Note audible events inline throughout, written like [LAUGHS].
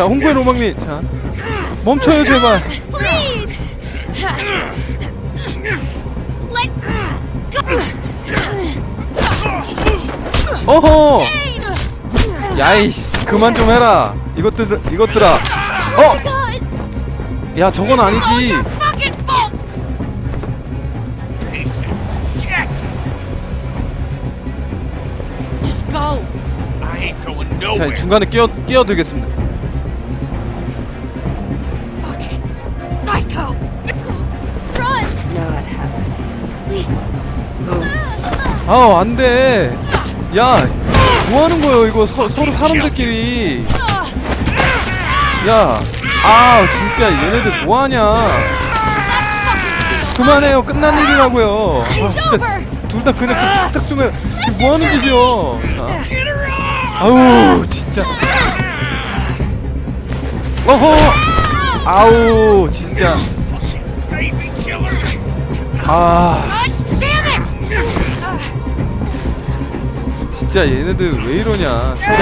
자 홍구의 로망님 자 멈춰요 제발! 어허! 야이씨 그만 좀 해라 이것들 이것들아 Oh god! 어야 저건 아니지 자. 중간에 끼어 끼어들겠습니다 아우 안돼. 야 뭐하는 거예요 이거 서, 서로 사람들끼리? 야 아 진짜 얘네들 뭐하냐? 그만해요. 끝난 일이라고요. 아 진짜 둘 다 그냥 좀 착착 좀 해. 이게 뭐하는 짓이요? 자. 아우 진짜. 어허! 아우 진짜! 아 진짜 얘네들 왜 이러냐 서로!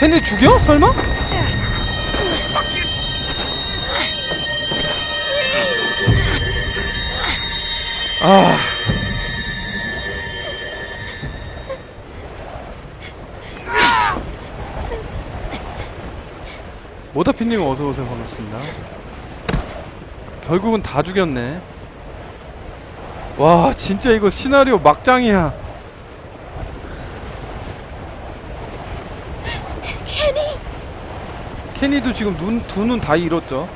걔네 죽여? 설마? 아. 모다피님 어서오세요 반갑습니다 결국은 다 죽였네 와 진짜 이거 시나리오 막장이야 Kenny! 케니도 지금 눈 두 눈 다 잃었죠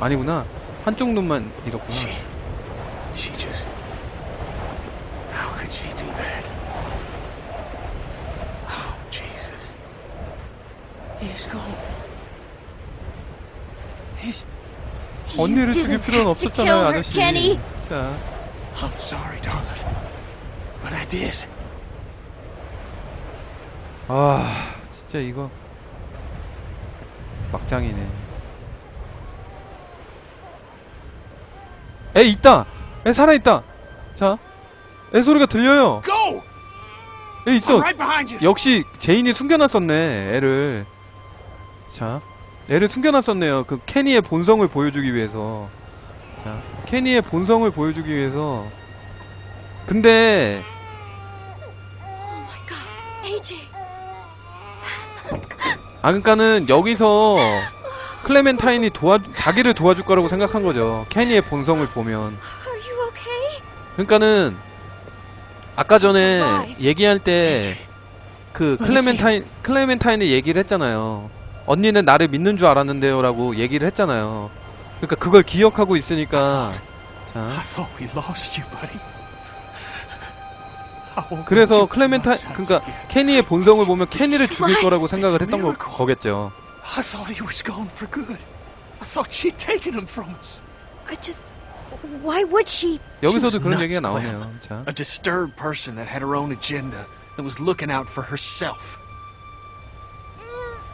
아니구나 한쪽 눈만 잃었구나 She. She just. How could she do that? Oh, Jesus. He's gone. He's. 언니를 죽일 필요는 없었잖아요 아저씨. 자 I'm sorry, darling. But I did. 아 진짜 이거 막장이네 애 있다. 애 살아있다. 자 애 소리가 들려요. Go! 애 있어. 역시 제인이 숨겨놨었네 애를. 자 애를 숨겨놨었네요. 그 케니의 본성을 보여주기 위해서. 자 케니의 본성을 보여주기 위해서. 근데 Oh! 아 그러니까는 여기서 클레멘타인이 도와 자기를 도와줄 거라고 생각한 거죠. 케니의 본성을 보면. 그러니까는 아까 전에 얘기할 때 그 클레멘타인 클레멘타인이 얘기를 했잖아요. 언니는 나를 믿는 줄 알았는데요라고 얘기를 했잖아요. 그러니까 그걸 기억하고 있으니까 자 I thought we lost you, buddy. I won't let 그래서 sons 그러니까. 케니의 본성을 보면 케니를 죽일 거라고 생각을 했던 거, 거겠죠. I thought he was gone for good. I thought she'd taken him from us. I just. Why would she? 여기서도 was 그런 nuts, 얘기가 Clem. 나오네요. 자. A disturbed person that had her own agenda, that was looking out for herself.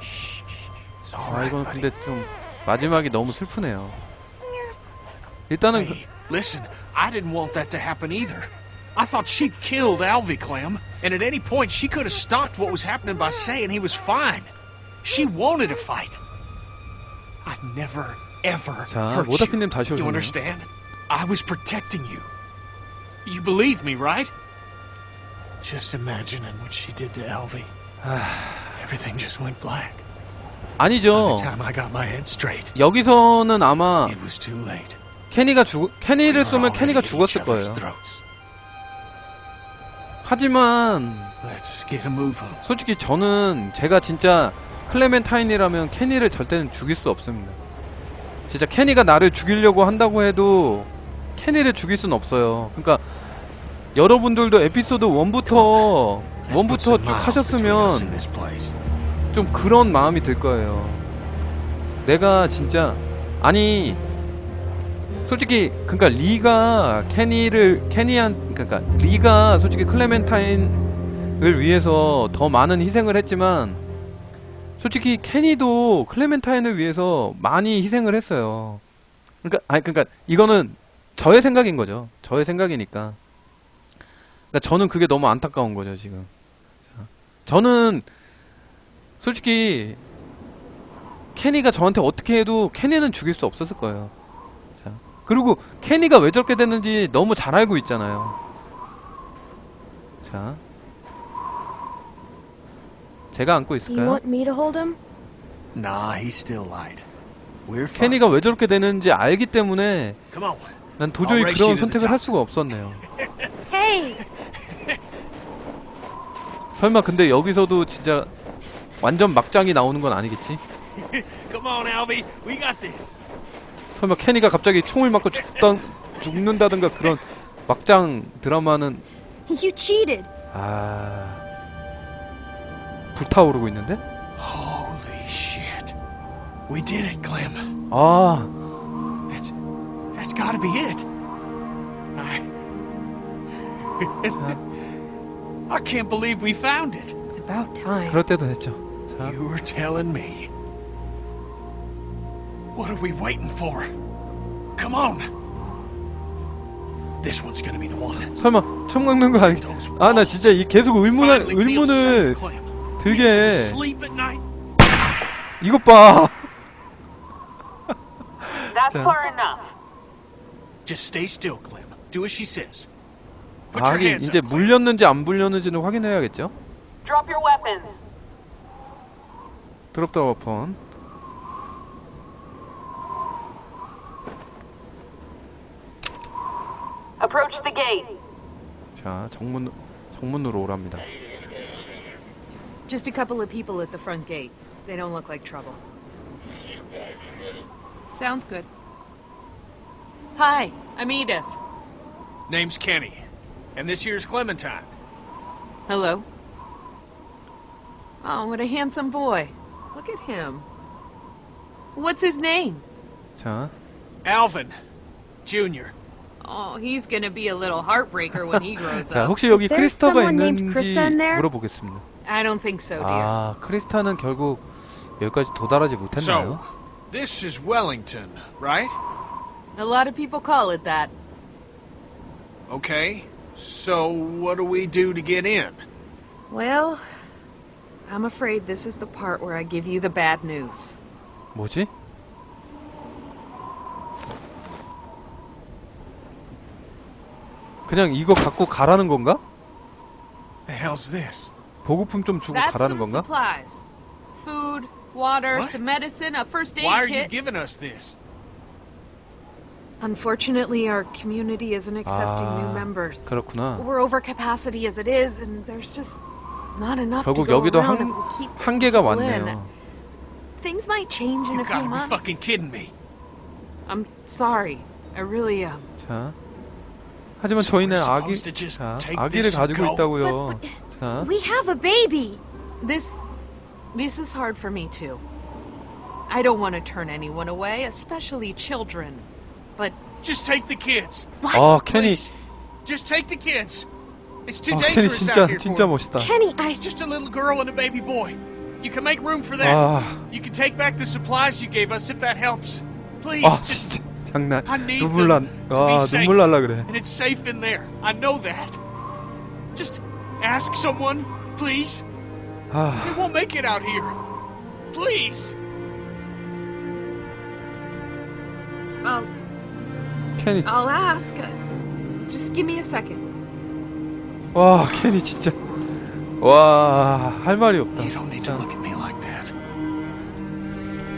Shh, shh, shh. It's all 아 right, 이건 buddy. 근데 좀 마지막이 너무 슬프네요. 일단은 그- Hey, listen, I didn't want that to happen either. I thought she'd killed Alvy Clem, and at any point she could have stopped what was happening by saying he was fine. She wanted a fight. I never, ever 자, hurt 모다피님 you. 다시 You 오셨네요. understand? I was protecting you. You believe me, right? Just imagining what she did to Alvy. Everything just went black. By 아니죠. the time I got my head straight, 여기서는 아마 it was too late. 케니가 죽 were 쏘면 each 죽었을 거예요. 하지만 Let's get a move on. 솔직히 저는 제가 진짜 클레멘타인이라면 케니를 절대는 죽일 수 없습니다. 진짜 케니가 나를 죽이려고 한다고 해도 케니를 죽일 순 없어요. 그러니까 여러분들도 에피소드 1부터 Let's put 1부터 some 쭉 하셨으면. 좀 그런 마음이 들 거예요. 내가 진짜 아니 솔직히 그러니까 리가 케니를 케니한 그러니까 리가 솔직히 클레멘타인을 위해서 더 많은 희생을 했지만 솔직히 케니도 클레멘타인을 위해서 많이 희생을 했어요. 그러니까 아니 그러니까 이거는 저의 생각인 거죠. 저의 생각이니까. 그러니까 저는 그게 너무 안타까운 거죠 지금. 자, 저는 솔직히 케니가 저한테 어떻게 해도 케니는 죽일 수 없었을 거예요. 자, 그리고 케니가 왜 저렇게 됐는지 너무 잘 알고 있잖아요. 자, 제가 안고 You 있을까요? want me to hold him? Nah, he's still light. We're fine. 케니가 왜 저렇게 되는지 알기 때문에 Come on. 난 도저히 그런 선택을. 할 수가 없었네요. Hey! 설마 근데 여기서도 진짜 완전 막장이 나오는 건 아니겠지? Come on, Alvy. We got this. 설마 케니가 갑자기 총을 맞고 죽다, 죽는다든가 그런 막장 드라마는 You cheated. 아 불타오르고 있는데? Holy shit. We did it, Clem. 아 That's that's got to be it. I I can't believe we found it. It's about time. 그럴 때도 됐죠. 자 You were telling me. What are we waiting for? Come on. This one's gonna be the one. 설마 총 먹는 거 아니? 아나 진짜 이 계속 의문을 의문을 night. 이것 봐. That's 자. far enough. Just stay still, Clem. Do as she says. Put 아 your 하긴 이제. 물렸는지 안 물렸는지는 확인해야겠죠. Drop your weapons. 드롭 더 워펀. Approach the gate. 자 정문 정문으로 오랍니다. Just a couple of people at the front gate. They don't look like trouble. Sounds good. Hi, I'm Edith. Name's Kenny, and this here's Clementine. Hello. Oh, what a handsome boy. Look at him. What's his name? 자 Alvin, Jr. Oh, he's gonna be a little heartbreaker when he [LAUGHS] grows 자, up. 혹시 여기 Is there 크리스타가 someone named 있는지 Krista in there? 물어보겠습니다. I don't think so, dear. 아, 크리스타는 결국 여기까지 도달하지 So, 못했나요? this is Wellington, right? A lot of people call it that. Okay. So, what do we do to get in? Well, I'm afraid this is the part where I give you the bad news. 뭐지? 그냥 이거 갖고 가라는 건가? The hell's this? 보급품 좀 주고 That's 가라는 some 건가? supplies. Food, water, What? some medicine, a first aid Why are you kit. giving us this? Unfortunately, our community isn't accepting new 아, members. 그렇구나. We're over capacity as it is, and there's just not enough to 결국 go 여기도 around 한, if we keep 한계가 people in. 왔네요. Things might change in You a few gotta be months. fucking kidding me. I'm sorry. I really am. 자. 하지만 So 저희는 we're 아기, supposed to just 자, take 아기를 this and 가지고 go? 있다고요. But- 자, We have a baby. This this is hard for me too. I don't want to turn anyone away, especially children. But Just take the kids. 아, 케니, Please. Just take the kids. It's too 아, 케니 dangerous 진짜, out here 진짜 for them. 멋있다. Kenny, I. It's just a little girl and a baby boy. You can make room for that. 아, You can take back the supplies you gave us if that helps. Please, 아, just 진짜, [LAUGHS] 장난. I need 눈물 them 난, to be 아, safe. 눈물 날라 그래. and it's safe in there. I know that. Just ask someone, please. 아, They won't make it out here. Please. I'll 케니, 진- I'll ask. Uh, Just give me a second. 와, 케니 진짜. 와, 할 말이 없다. You don't need to 진짜. look at me like that.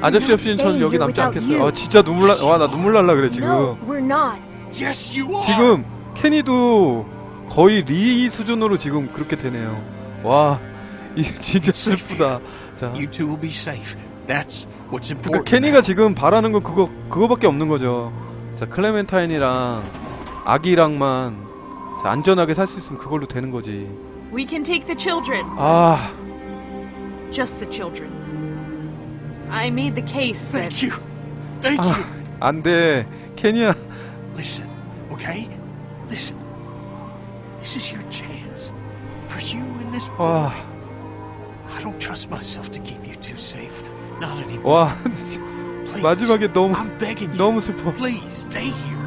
아저씨 없이는 전 여기 남지 않겠어요. 아, 진짜 눈물 나, 와, 나 눈물 날라 그래, 지금. No, we're not. Yes, you are. 지금, 케니도 거의 리 수준으로 지금 그렇게 되네요. 와, 이 진짜 슬프다. 자. You two will be safe. That's what's 그러니까 important. 케니가 지금 바라는 건 그거 그거밖에 없는 거죠. 자 클레멘타인이랑 아기랑만 자, 안전하게 살 수 있으면 그걸로 되는 거지. We can take the children. 아, Just the children. I made the case that Thank you. Thank 아 you. 안돼 케니야 Listen, okay? Listen. This is your chance. For you and this boy. 와, I don't trust myself to keep you two safe. Not anymore. 와, Please. 마지막에 너무 I'm begging you. 너무 슬퍼. Please stay here.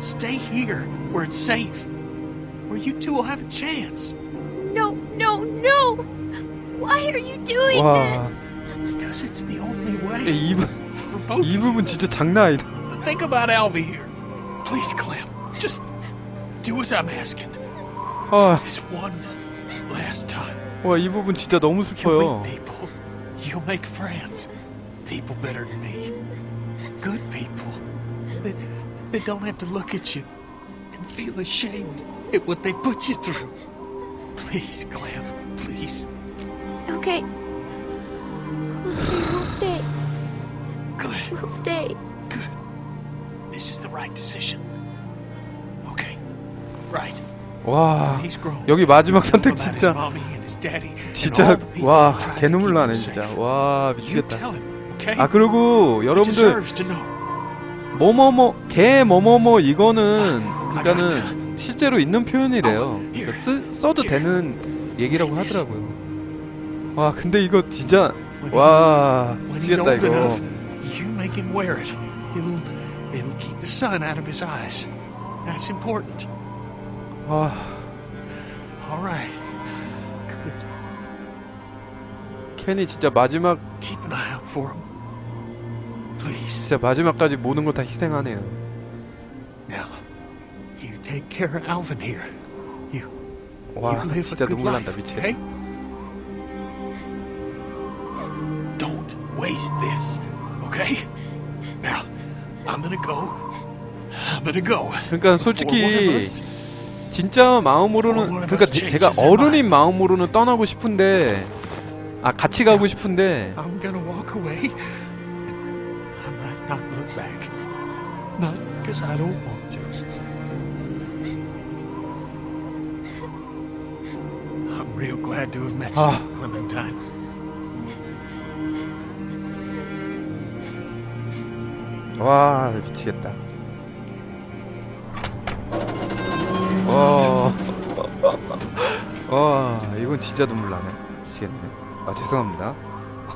Stay here where it's safe. Where you two will have a chance. No, no, no! Why are you doing Wow. this? Because it's the only way 이, 부, for both 이 of 부분 진짜 장난 아니다. you. Think about Alvy here. Please, Clem. Just do as I'm asking. 아, This one last time. 와, 이 부분 진짜 너무 You 슬퍼요. meet people. You'll make friends. People better than me. Good people. That, that don't have to look at you and feel ashamed at what they put you through. Please, Clem. Please. Okay. Okay, we'll stay. Good. We'll stay. Good. This is the right decision. Okay. Right. 와. 여기 마지막 선택 진짜 진짜 와 개눈물 나네 진짜. 와 미치겠다? 아 그리고 여러분들. 뭐뭐뭐 개 뭐뭐뭐 이거는 그러니까는 실제로 있는 표현이래요 그러니까 쓰, 써도 되는 얘기라고 하더라고요 와 근데 이거 진짜 와 미치겠다 이거 it'll keep the sun out of his eyes. That's important. 와 All right. Good. 켄이 진짜 마지막 Keep an eye out for him. Please. 진짜 마지막까지 모든 걸 다 희생하네요 Now, you take care of Alvin here. You, 와 you live 진짜 a good 눈물 난다 미치겠다 okay? Don't waste this, okay? Now, I'm gonna go. I'm gonna go. 그러니까 솔직히 진짜 마음으로는 그러니까 제- 제가 어른인 마음으로는 떠나고 싶은데 아 같이 가고 싶은데. Away. I might 와 이건 진짜 눈물 나네 미치겠네 아 죄송합니다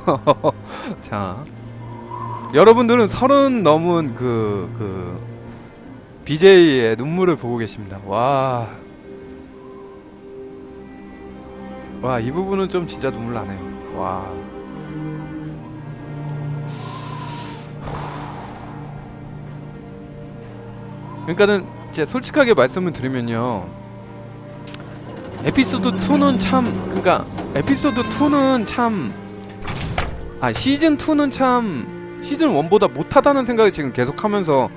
[LAUGHS] 자 여러분들은 서른 넘은 그, 그 BJ의 눈물을 보고 계십니다 와 와, 이 부분은 좀 진짜 눈물 나네요. 와. 그러니까는 제 솔직하게 말씀을 드리면요. 에피소드 2는 참 그러니까 에피소드 2는 참 아, 시즌 2는 참 시즌 1보다 못하다는 생각이 지금 계속하면서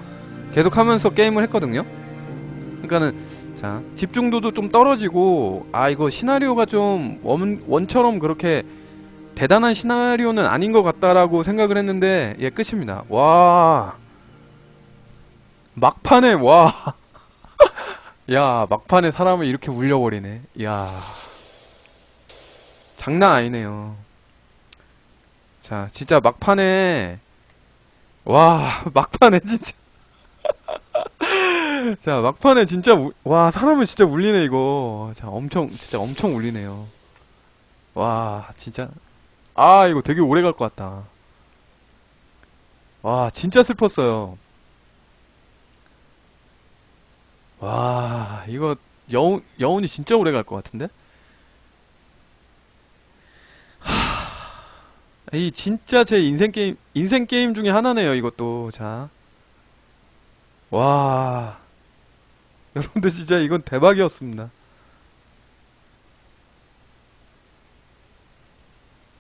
계속하면서 게임을 했거든요. 그러니까는 자, 집중도도 좀 떨어지고 아, 이거 시나리오가 좀 원, 원처럼 그렇게 대단한 시나리오는 아닌 것 같다라고 생각을 했는데 예, 끝입니다. 와. 막판에 와. 야, 막판에 사람을 이렇게 울려버리네. 야. 장난 아니네요. 자, 진짜 막판에 와, [LAUGHS] 막판에 진짜 [LAUGHS] 자, 막판에 진짜 우, 와, 사람을 진짜 울리네 이거. 자, 엄청 진짜 엄청 울리네요. 와, 진짜 아, 이거 되게 오래 갈 것 같다. 와, 진짜 슬펐어요. 와, 이거 여운, 여운이 진짜 오래 갈 것 같은데? 하, 이 진짜 제 인생 게임, 인생 게임 중에 하나네요, 이것도. 자. 와. 여러분들 진짜 이건 대박이었습니다.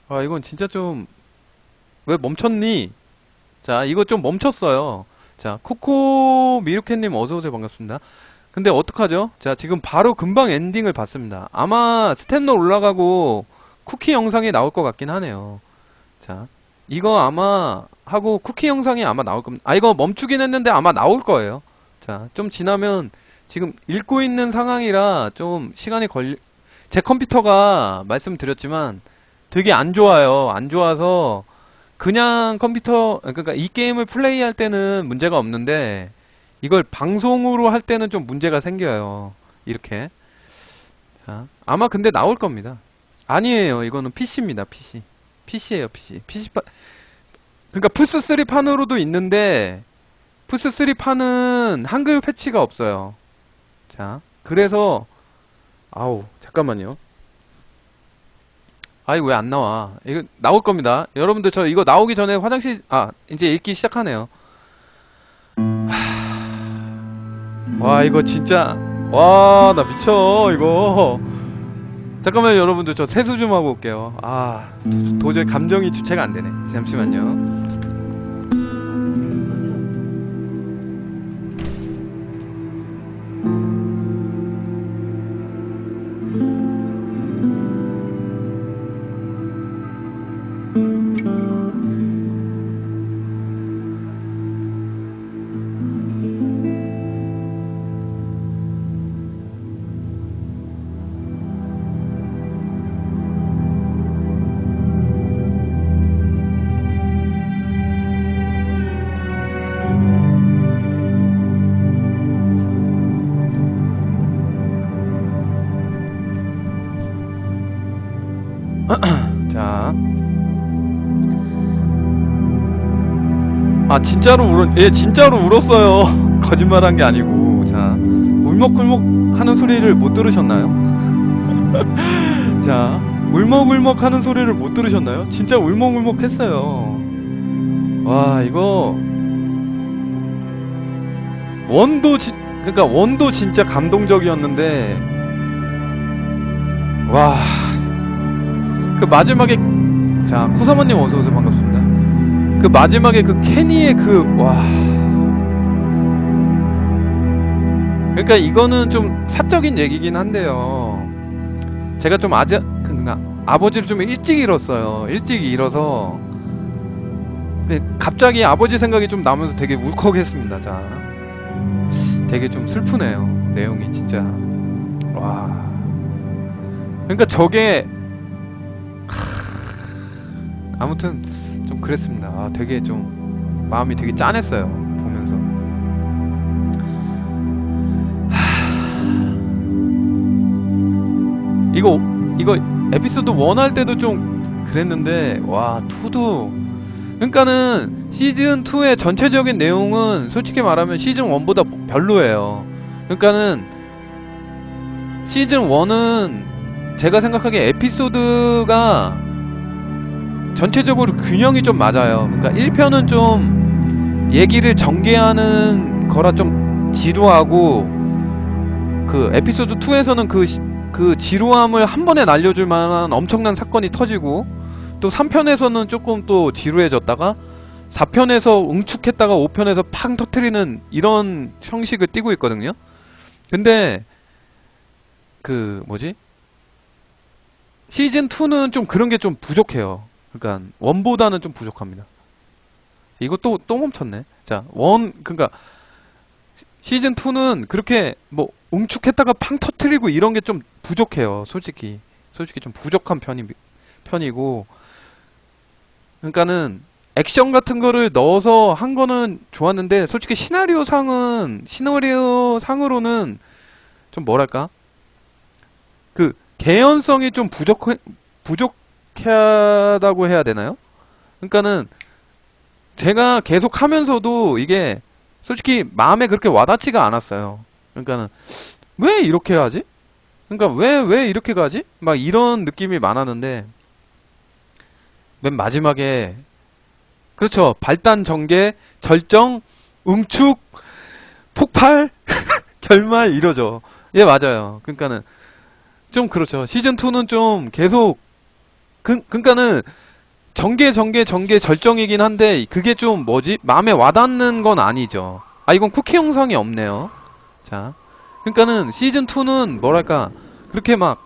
아, 이건 진짜 좀, 왜 멈췄니? 자, 이거 좀 멈췄어요. 자, 코코 미루캣님 어서오세요. 반갑습니다. 근데 어떡하죠? 자, 지금 바로 금방 엔딩을 봤습니다. 아마 스탠더 올라가고 쿠키 영상이 나올 것 같긴 하네요. 자, 이거 아마 하고 쿠키 영상이 아마 나올 겁니다. 아, 이거 멈추긴 했는데 아마 나올 거예요. 자, 좀 지나면 지금 읽고 있는 상황이라 좀 시간이 걸리, 제 컴퓨터가 말씀드렸지만 되게 안 좋아요. 안 좋아서 그냥 컴퓨터 그러니까 이 게임을 플레이할 때는 문제가 없는데 이걸 방송으로 할 때는 좀 문제가 생겨요. 이렇게. 자, 아마 근데 나올 겁니다. 아니에요. 이거는 PC입니다. PC. PC예요, PC. PC 파... 그러니까 플스 3 판으로도 있는데 플스 3 판은 한글 패치가 없어요. 자, 그래서 아우, 잠깐만요. 아이 왜 안 나와? 이거 나올 겁니다. 여러분들 저 이거 나오기 전에 화장실 아 이제 읽기 시작하네요. 와 이거 진짜 와 나 미쳐 이거. 잠깐만 요 여러분들 저 세수 좀 하고 올게요. 아 도, 도저히 감정이 주체가 안 되네. 잠시만요. 아 진짜로 울었 예 진짜로 울었어요 [LAUGHS] 거짓말한 게 아니고 자 울먹울먹 하는 소리를 못 들으셨나요? [LAUGHS] 자 울먹울먹 하는 소리를 못 들으셨나요? 진짜 울먹울먹 했어요 와 이거 원도 지, 그러니까 원도 진짜 감동적이었는데 와 그 마지막에 자 코사모님 어서 오세요 반갑습니다. 그 마지막에 그 케니의 그 와. 그러니까 이거는 좀 사적인 얘기긴 한데요. 제가 좀 아자 그니까 아버지를 좀 일찍 잃었어요. 일찍 잃어서 네, 갑자기 아버지 생각이 좀 나면서 되게 울컥했습니다. 자, 되게 좀 슬프네요. 내용이 진짜 와. 그러니까 저게 아무튼 좀 그랬습니다. 아, 되게 좀 마음이 되게 짠했어요. 보면서. 하... 이거 이거 에피소드 1 할 때도 좀 그랬는데 와, 2도 그러니까는 시즌 2의 전체적인 내용은 솔직히 말하면 시즌 1보다 별로예요. 그러니까는 시즌 1은 제가 생각하기에 에피소드가 전체적으로 균형이 좀 맞아요. 그러니까 1편은 좀 얘기를 전개하는 거라 좀 지루하고 그 에피소드 2에서는 그, 시, 그 지루함을 한 번에 날려줄 만한 엄청난 사건이 터지고 또 3편에서는 조금 또 지루해졌다가 4편에서 응축했다가 5편에서 팡 터트리는 이런 형식을 띠고 있거든요. 근데 그 뭐지? 시즌 2는 좀 그런 게 좀 부족해요. 그러니까 원보다는 좀 부족합니다. 이것도 또 멈췄네. 자, 원 그러니까 시즌 2는 그렇게 뭐 응축했다가 팡 터트리고 이런 게 좀 부족해요. 솔직히. 솔직히 좀 부족한 편이 편이고 그러니까는 액션 같은 거를 넣어서 한 거는 좋았는데 솔직히 시나리오 상은 시나리오 상으로는 좀 뭐랄까? 그 개연성이 좀 부족 부족 하다고 해야 되나요? 그러니까는 제가 계속 하면서도 이게 솔직히 마음에 그렇게 와닿지가 않았어요. 그러니까는 왜 이렇게 하지? 그러니까 왜 왜 이렇게 가지? 막 이런 느낌이 많았는데 맨 마지막에 그렇죠. 발단 전개, 절정, 응축, 폭발, [LAUGHS] 결말 이러죠. 예, 맞아요. 그러니까는 좀 그렇죠. 시즌 2는 좀 계속 그 그러니까는 전개 전개 전개 절정이긴 한데 그게 좀 뭐지? 마음에 와닿는 건 아니죠. 아 이건 쿠키 영상이 없네요. 자. 그러니까는 시즌 2는 뭐랄까? 그렇게 막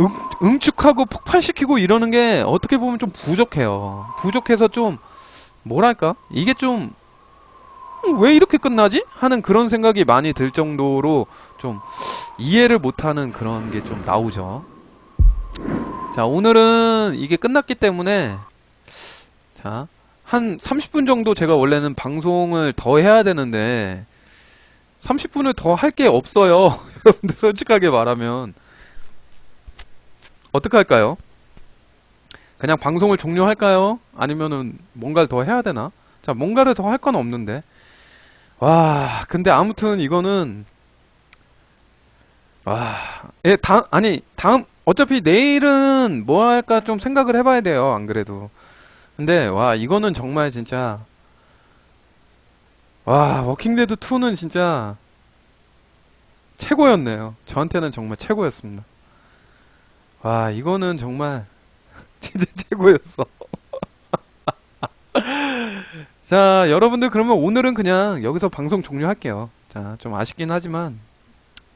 응, 응축하고 폭발시키고 이러는 게 어떻게 보면 좀 부족해요. 부족해서 좀 뭐랄까? 이게 좀 왜 이렇게 끝나지? 하는 그런 생각이 많이 들 정도로 좀 이해를 못하는 그런 게 좀 나오죠. 자, 오늘은 이게 끝났기 때문에 자, 한 30분 정도 제가 원래는 방송을 더 해야 되는데 30분을 더 할 게 없어요. [LAUGHS] 여러분들 솔직하게 말하면 어떻게 할까요? 그냥 방송을 종료할까요? 아니면은 뭔가를 더 해야 되나? 자, 뭔가를 더 할 건 없는데. 와, 근데 아무튼 이거는 와, 예, 다 아니 다음 어차피 내일은 뭐 할까 좀 생각을 해봐야 돼요. 안 그래도. 근데 와 이거는 정말 진짜 와 워킹데드 2는 진짜 최고였네요. 저한테는 정말 최고였습니다. 와 이거는 정말 [LAUGHS] 진짜 최고였어. [LAUGHS] 자 여러분들 그러면 오늘은 그냥 여기서 방송 종료할게요. 자 좀 아쉽긴 하지만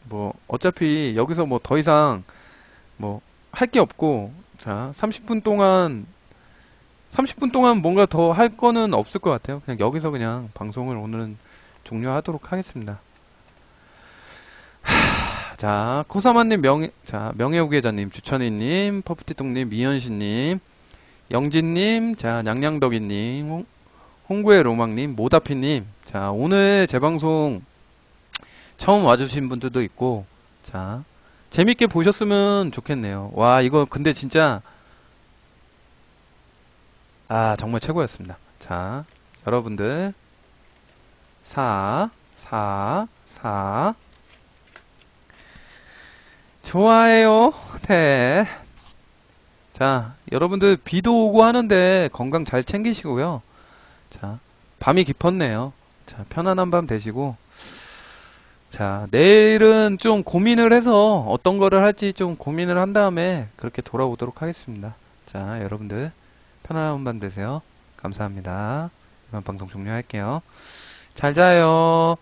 뭐 어차피 여기서 뭐 더 이상 뭐 할 게 없고 자 30분 동안 30분 동안 뭔가 더 할 거는 없을 것 같아요. 그냥 여기서 그냥 방송을 오늘은 종료하도록 하겠습니다. 하, 자, 코사만님 명예, 자, 명예후계자님, 주천이님, 퍼프티똥님, 미연씨님, 영진님, 자, 냥냥덕이님, 홍- 홍구의 로망님, 모다피님, 자, 오늘 제 방송 처음 와주신 분들도 있고, 자, 재밌게 보셨으면 좋겠네요. 와, 이거 근데 진짜 아, 정말 최고였습니다. 자, 여러분들. 4, 4, 4. 좋아해요. 네. 자, 여러분들 비도 오고 하는데 건강 잘 챙기시고요. 자, 밤이 깊었네요. 자, 편안한 밤 되시고. 자, 내일은 좀 고민을 해서 어떤 거를 할지 좀 고민을 한 다음에 그렇게 돌아오도록 하겠습니다. 자, 여러분들. 편안한 밤 되세요. 감사합니다. 이만 방송 종료할게요. 잘 자요.